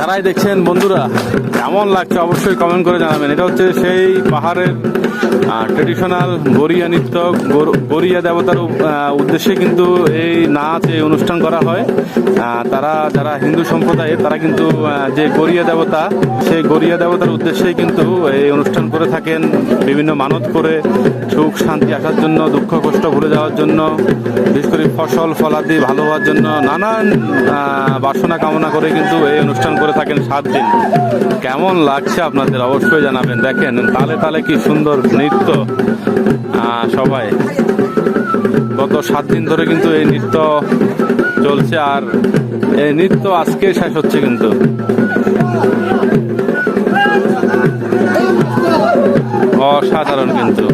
যারাই দেখছেন বন্ধুরা কেমন লাগছে অবশ্যই কমেন্ট করে জানাবেন। এটা হচ্ছে সেই পাহাড়ের ট্রেডিশনাল গরিয়া নৃত্য, গর- গরিয়া দেবতার উদ্দেশ্যে কিন্তু এই নাচ, এই অনুষ্ঠান করা হয়। তারা যারা হিন্দু সম্প্রদায়ের, তারা কিন্তু যে গরিয়া দেবতা, সেই গরিয়া দেবতার উদ্দেশ্যেই কিন্তু এই অনুষ্ঠান করে থাকেন। বিভিন্ন মানত করে সুখ, শান্তি আসার জন্য, দুঃখ, কষ্ট ভুলে যাওয়ার জন্য, বিশেষ করে ফসল, ফলাদি ভালো হওয়ার জন্য নানান বাসনা কামনা করে কিন্তু এই অনুষ্ঠান করে থাকেন সাত দিন। কেমন লাগছে আপনাদের? অবশ্যই জানাবেন। দেখেন, তালে তালে কি সুন্দর নৃত্য। সবাই। গত সাত দিন ধরে কিন্তু এই নৃত্য চলছে আর এই নৃত্য আজকে শেষ হচ্ছে কিন্তু। অসাধারণ কিন্তু।